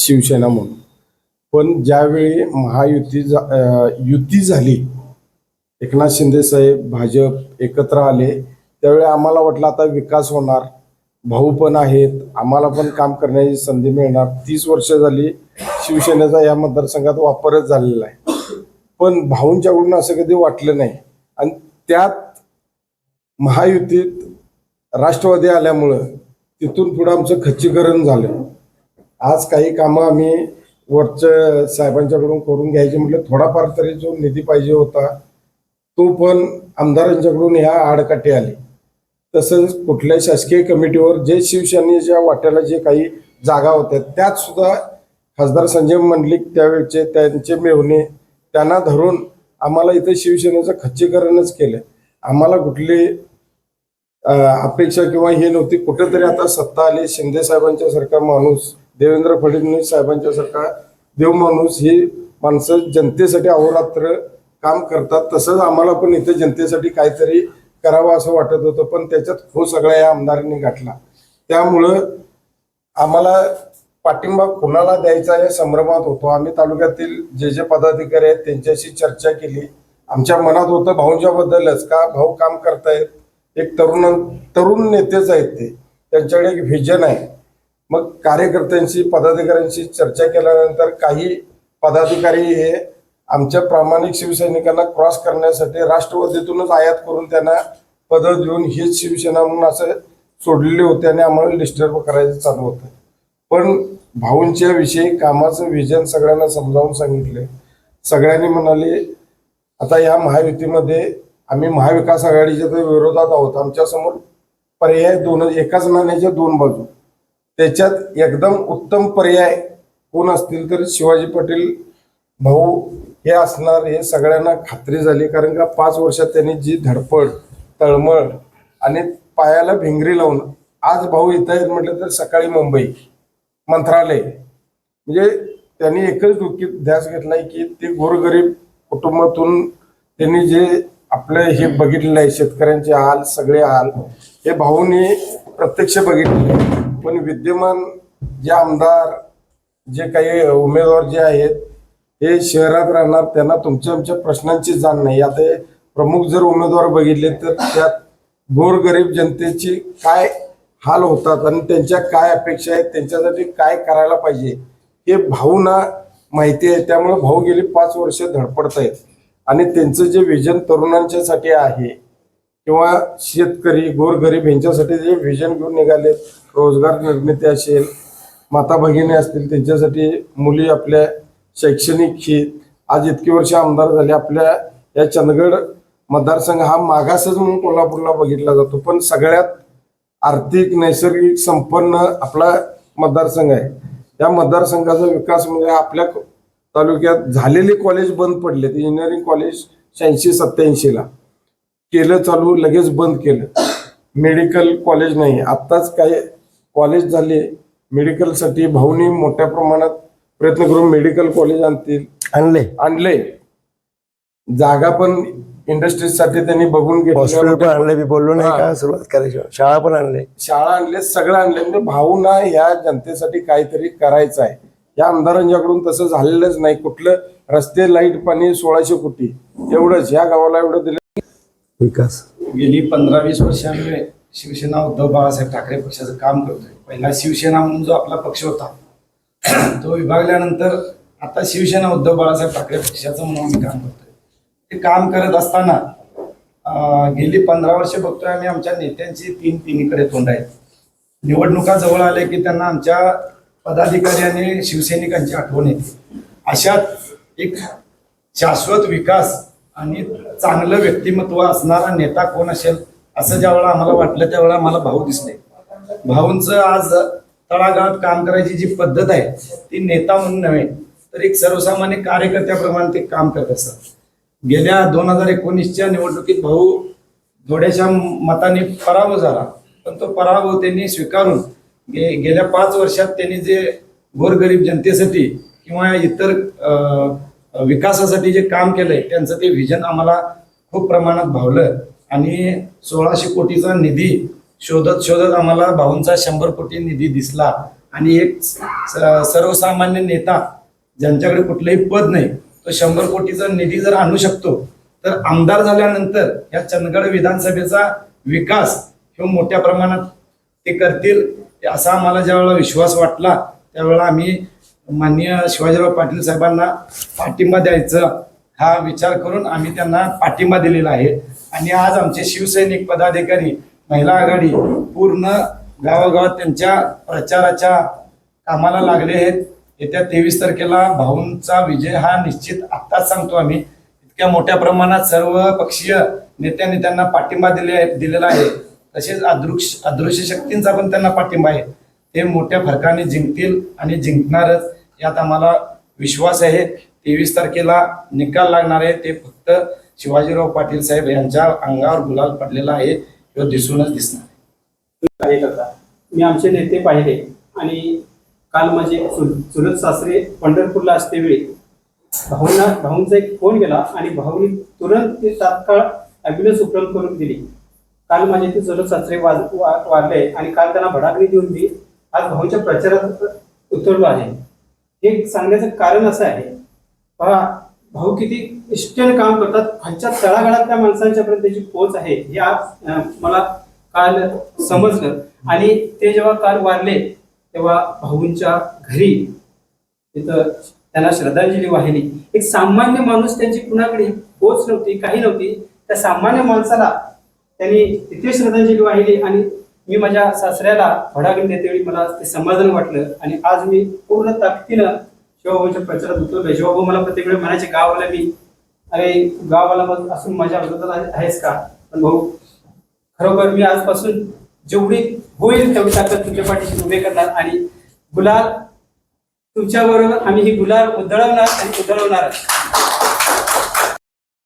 शिवसेना म्हणून. पण ज्यावेळी महायुती झा- युती झाली एकनाथ शिंदे साहेब भाजप एकत्र आले त्यावेळी आम्हाला वाटलं आता विकास होणार भाऊ पण आहेत आम्हाला पण काम करण्याची संधी मिळणार. तीस वर्ष झाली शिवसेनेचा या मतदारसंघात वापरच झालेला आहे. पण भाऊंच्याकडून असं कधी वाटलं नाही. आणि त्यात महायुतीत राष्ट्रवादी आल्यामुळं तिथून पुढं आमचं खच्चीकरण झालं. आज काही कामं आम्ही वरच्या साहेबांच्याकडून करून घ्यायचे म्हटलं थोडाफार तरी जो निधी पाहिजे होता तो पण आमदारांच्याकडून ह्या आडकाठी आली. तसंच कुठल्या शासकीय कमिटीवर जे शिवसेनेच्या वाट्याला जे काही जागा होत्या त्यात सुद्धा खासदार संजय मंडलिक त्यावेळचे त्यांचे मेहणे त्यांना धरून आम्हाला इथं शिवसेनेचं खच्चीकरणच केलं. आम्हाला कुठली अपेक्षा किंवा हे नव्हती. कुठेतरी आता सत्ता आली शिंदे साहेबांच्या सारखा माणूस देवेंद्र फडणवीस साहेबांच्या सारखा देव माणूस ही माणसं जनतेसाठी अहोरात्र काम करतात. तसंच आम्हाला पण इथे जनतेसाठी काहीतरी करावं असं वाटत होतं पण त्याच्यात हो खो सगळ्या या आमदारांनी गाठला त्यामुळं आम्हाला पाठिंबा कुणाला द्यायचा या संभ्रमात होतो. आम्ही तालुक्यातील जे जे पदाधिकारी आहेत त्यांच्याशी चर्चा केली. आमच्या मनात होतं भाऊंच्या बद्दलच का भाऊ काम करतायत? एक तरुण तरुण नेतेच आहेत ते. त्यांच्याकडे एक व्हिजन आहे. मग कार्यकर्त्यांशी पदाधिकाऱ्यांशी चर्चा केल्यानंतर काही पदाधिकारी हे आमच्या प्रामाणिक शिवसैनिकांना क्रॉस करण्यासाठी राष्ट्रवादीतूनच आयात करून त्यांना पदं देऊन हीच शिवसेना म्हणून असं सोडलेले होते आणि आम्हाला डिस्टर्ब करायचं चालू होतं. पण भाऊंच्या विषयी कामाचं विजन सगळ्यांना समजावून सांगितले. सगळ्यांनी म्हणाले आता या महायुतीमध्ये आम्ही महाविकास आघाडीच्या विरोधात आहोत. आमच्यासमोर पर्याय दोन एकाच नाण्याच्या दोन बाजू. त्याच्यात एकदम उत्तम पर्याय कोण असतील तर शिवाजी पाटील भाऊ हे असणार हे सगळ्यांना खात्री झाली कारण का पाच वर्षात त्यांनी जी धडपड तळमळ आणि पायाला भिंगरी लावून आज भाऊ इथं आहेत म्हटलं तर सकाळी मुंबई मंत्रालय म्हणजे त्यांनी एकच डोक्यात ध्यास घेतलाय की ते गोरगरीब कुटुंबातून त्यांनी जे आपलं हे बघितलेलं आहे शेतकऱ्यांचे हाल सगळे हाल हे भाऊंनी प्रत्यक्ष बघितले आहे. पण विद्यमान जे आमदार जे काही उमेदवार जे आहेत हे शहरात राहणार त्यांना तुमच्या आमच्या प्रश्नांची जाण नाही. आता हे प्रमुख जर उमेदवार बघितले तर त्यात गोरगरीब जनतेची काय हाल होतात आणि त्यांच्या काय अपेक्षा आहेत त्यांच्यासाठी काय करायला पाहिजे हे भाऊना माहिती आहे. त्यामुळे भाऊ गेली पाच वर्ष धडपडत आहेत आणि त्यांचं जे विजन तरुणांच्यासाठी आहे किंवा शेतकरी गोरगरीब यांच्यासाठी जे व्हिजन घेऊन निघाले रोजगार निर्मिती असेल माता भगिनी असतील त्यांच्यासाठी मुली आपल्या शैक्षणिक ही आज इतकी वर्ष आमदार झाले आपल्या या चंदगड मतदारसंघ हा मागासच म्हणून कोल्हापूरला बघितला जातो. पण सगळ्यात आर्थिक नैसर्गिक संपन्न आपला मतदारसंघ आहे. या मतदारसंघाचा विकास म्हणजे आपल्या तालुक्यात झालेले कॉलेज बंद पडले इंजिनिअरिंग कॉलेज शहाऐंशी सत्याऐंशीला केलं चालू लगेच बंद केलं. मेडिकल कॉलेज नाही. आत्ताच काही कॉलेज झाले. मेडिकलसाठी भाऊनी मोठ्या प्रमाणात प्रयत्न करून मेडिकल कॉलेज आणतील. आणले. आणले. जागा पण इंडस्ट्रीजसाठी त्यांनी बघून हॉस्पिटल पण घेतलं आणले. मी बोललो नाही. का? सुरुवात करायची. शाळा पण आणले. शाळा आणले सगळं आणले. म्हणजे भाऊना या जनतेसाठी काहीतरी करायचं आहे. या आमदारांच्याकडून तसं झालेलंच नाही. कुठलं रस्ते लाइट पाणी सोळाशे कोटी. एवढंच. या गावाला एवढं दिलं विकास. गेली पंधरा वीस वर्ष आम्ही शिवसेना उद्धव बाळासाहेब ठाकरे पक्षाचं काम करतोय. पहिला शिवसेना म्हणून जो आपला पक्ष होता तो विभागल्यानंतर आता शिवसेना उद्धव बाळासाहेब ठाकरे पक्षाचं म्हणून आम्ही काम करतोय. ते काम करत असताना गेली पंधरा वर्ष बघतोय आम्ही आमच्या नेत्यांची तीन तिन्हीकडे तोंड आहेत. निवडणुका जवळ आल्या की त्यांना आमच्या पदाधिकारी आणि शिवसैनिकांची आठवण येते. अशात एक शाश्वत विकास आणि चांगलं व्यक्तिमत्व असणारा नेता कोण असेल असं ज्यावेळा आम्हाला वाटलं त्यावेळेला आम्हाला भाऊ दिसले. भाऊंचं आज तळागाळात काम करायची जी पद्धत आहे ती नेता म्हणून नव्हे तर एक सर्वसामान्य कार्यकर्त्याप्रमाणे ते काम करत असतात गेल्या दोन हजार एकोणीसच्या निवडणुकीत भाऊ थोड्याशा मताने पराभव झाला पण तो पराभव त्यांनी स्वीकारून गे- गेल्या पाच वर्षात त्यांनी जे गोरगरीब जनतेसाठी किंवा इतर विकासासाठी जे काम केलंय त्यांचं ते व्हिजन आम्हाला खूप प्रमाणात भावलं. आणि सोळाशे कोटीचा निधी शोधत शोधत आम्हाला भाऊंचा शंभर कोटी निधी दिसला. आणि एक स- सर्वसामान्य नेता ज्यांच्याकडे कुठलंही पद नाही तो शंभर कोटीचा निधी जर आणू शकतो तर आमदार झाल्यानंतर या चंदगड विधानसभेचा विकास हे मोठ्या प्रमाणात ते करतील असा आम्हाला ज्यावेळेला विश्वास वाटला त्यावेळेला आम्ही माननीय शिवाजीराव पाटील साहेबांना पाठिंबा द्यायचा हा विचार करून आम्ही त्यांना पाठिंबा दिलेला आहे. आणि आज आमचे शिवसैनिक पदाधिकारी महिला आघाडी पूर्ण गावागावात त्यांच्या प्रचाराच्या कामाला लागले आहेत. येत्या तेवीस तारखेला भाऊंचा विजय हा निश्चित आत्ताच सांगतो आम्ही. इतक्या मोठ्या प्रमाणात सर्व पक्षीय नेत्यांनी त्यांना पाठिंबा दिले दिलेला आहे. तसेच अदृश्य अदृश्य शक्तींचा पण त्यांना पाठिंबा आहे. ते मोठ्या फरकाने जिंकतील आणि जिंकणारच. यात आम्हाला विश्वास आहे. तेवीस तारखेला निकाल लागणार आहे. ते फक्त शिवाजीराव पाटील साहेब यांच्या अंगावर गुलाल पडलेला आहे. तो दिसूनच दिसणार कार्यकर्ता मी आमचे नेते पाहिले आणि काल माझे चुलत सासरे पंढरपूरला असतेवेळी भाऊंना भाऊंचा एक फोन गेला आणि भाऊनी तुरंत ते तात्काळ ॲम्ब्युलन्स उपलब्ध करून दिली. काल माझे ते चुलत सासरे वाज वा- वारले आणि काल त्यांना भडाकरी देऊन मी आज भाऊंच्या प्रचारात उतरलो आहे. हे सांगण्याचं कारण असं आहे पहा भाऊ किती इष्टन काम करतात. खालच्या तळागाळातल्या माणसांच्या पर्यंत त्याची पोच आहे हे आज मला काल समजलं. आणि ते जेव्हा काल वारले तेव्हा भाऊंच्या घरी तिथं त्यांना श्रद्धांजली वाहिली. एक सामान्य माणूस त्यांची कुणाकडे पोच नव्हती काही नव्हती त्या सामान्य माणसाला त्यांनी तिथे श्रद्धांजली वाहिली आणि मी माझ्या सासऱ्याला भडागण देतेवेळी मला ते समाधान वाटलं. आणि आज मी पूर्ण ताकदीनं शिवभाऊच्या प्रचारात उतरलोय. शिवभाऊ मला प्रत्येक वेळी म्हणायचे गावाला मी अरे गावाला मग असून माझ्या विरोधात आहेस का? पण भाऊ खरोखर मी आजपासून जेवढी होईल तेवढी ताकद तुमच्या पाठीशी उभे करणार आणि गुलाल तुमच्याबरोबर आम्ही ही गुलाल उधळवणार आणि उधळवणार